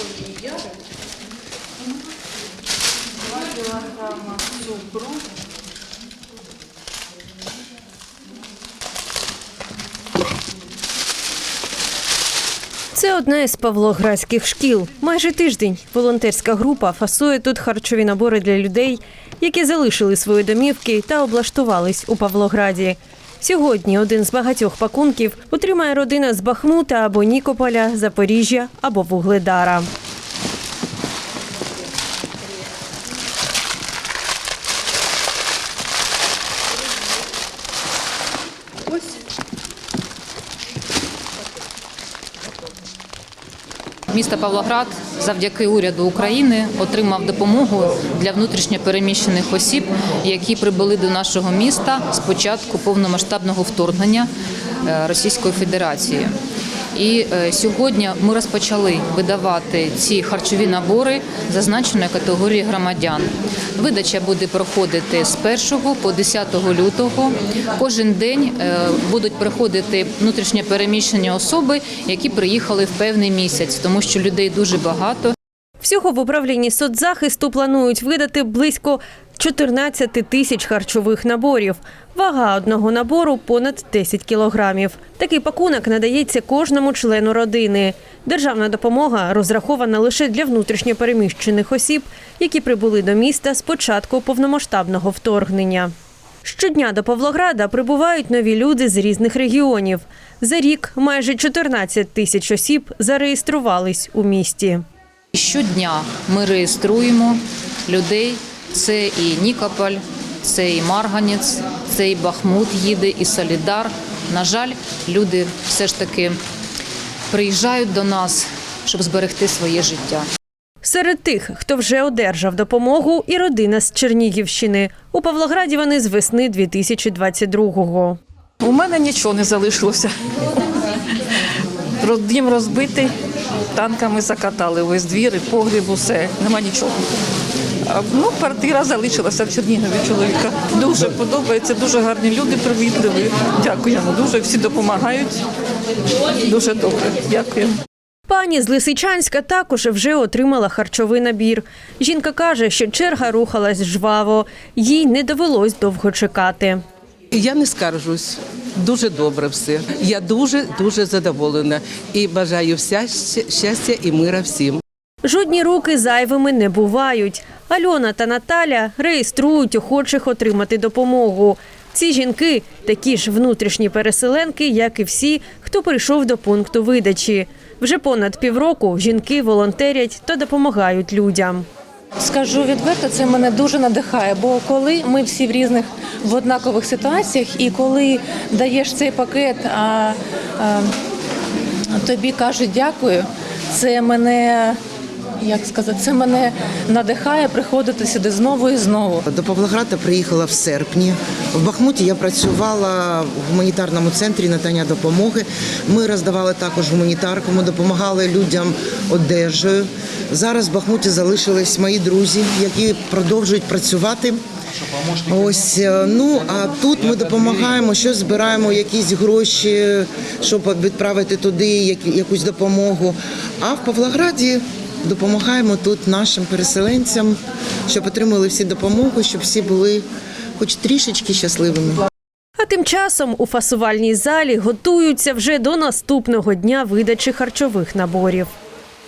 олія, 2 кілограма цукру, Це одна із павлоградських шкіл. Майже тиждень волонтерська група фасує тут харчові набори для людей, які залишили свої домівки та облаштувались у Павлограді. Сьогодні один з багатьох пакунків отримає родина з Бахмута або Нікополя, Запоріжжя або Вугледара. Місто Павлоград завдяки уряду України отримав допомогу для внутрішньопереміщених осіб, які прибули до нашого міста з початку повномасштабного вторгнення е, Російської Федерації. І е, сьогодні ми розпочали видавати ці харчові набори зазначеної категорії громадян. Видача буде проходити з 1 по 10 лютого. Кожен день е, будуть приходити внутрішньопереміщені особи, які приїхали в певний місяць, тому що людей дуже багато. Всього в управлінні соцзахисту планують видати близько 14 тисяч харчових наборів. Вага одного набору понад 10 кілограмів. Такий пакунок надається кожному члену родини. Державна допомога розрахована лише для внутрішньопереміщених осіб, які прибули до міста з початку повномасштабного вторгнення. Щодня до Павлограда прибувають нові люди з різних регіонів. За рік майже 14 тисяч осіб зареєструвались у місті. Щодня ми реєструємо людей. Це і Нікополь, це і Марганець, це і Бахмут їде, і Солідар. На жаль, люди все ж таки приїжджають до нас, щоб зберегти своє життя. Серед тих, хто вже одержав допомогу, і родина з Чернігівщини. У Павлограді вони з весни 2022-го. У мене нічого не залишилося. Роз- Дім розбитий, танками закатали весь двір, і погріб, усе, нема нічого. Ну, квартира залишилася в Чернігові чоловіка. Дуже подобається, дуже гарні люди, привітливі. Дякуємо дуже, всі допомагають. Дуже добре. Дякуємо. Пані з Лисичанська також вже отримала харчовий набір. Жінка каже, що черга рухалась жваво, їй не довелось довго чекати. Я не скаржусь. Дуже добре все. Я дуже дуже задоволена і бажаю вся щастя і мира всім. Жодні руки зайвими не бувають. Альона та Наталя реєструють охочих отримати допомогу. Ці жінки такі ж внутрішні переселенки, як і всі, хто прийшов до пункту видачі. Вже понад півроку жінки волонтерять та допомагають людям. Скажу відверто, це мене дуже надихає. Бо коли ми всі в різних в однакових ситуаціях, і коли даєш цей пакет, а, а тобі кажуть дякую, це мене. Як сказати, це мене надихає приходити сюди знову і знову. До Павлограда приїхала в серпні. В Бахмуті я працювала в гуманітарному центрі надання допомоги. Ми роздавали також гуманітарку, ми допомагали людям одежею. Зараз в Бахмуті залишились мої друзі, які продовжують працювати. Ось е, ну а тут ми допомагаємо, що збираємо якісь гроші, щоб відправити туди якусь допомогу. А в Павлограді допомагаємо тут нашим переселенцям, щоб отримали всі допомогу, щоб всі були хоч трішечки щасливими. А тим часом у фасувальній залі готуються вже до наступного дня видачі харчових наборів.